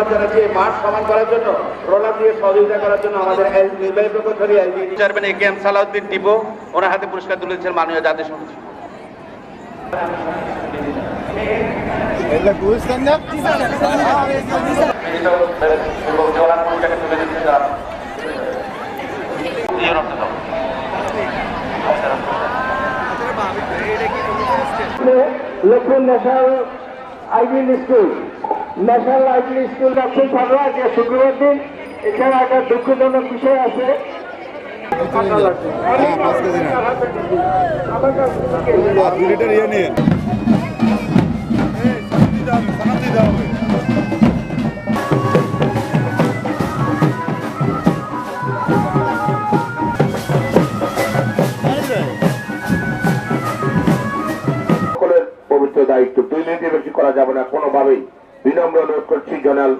ধন্যবাদ জানাচ্ছি মাঠ সমান করার জন্য রোলার দিয়ে সহযোগিতা করার জন্য আমাদের নির্বাহী প্রকৌশলী LG chairman A K M Salauddin Tipu, ওনার হাতে পুরস্কার তুলে দিচ্ছেন মাননীয় না Laxman national ideal school. National library স্কুলটা খুব ভালো আজকে শুক্রবার দিন, এছাড়া একটা দুঃখজনক বিষয় আছে। দায়িত্ব। দুই মিনিটের বেশি করা যাবে না, কোনোভাবেই। বিনম্র অনুরোধ করছি জনাল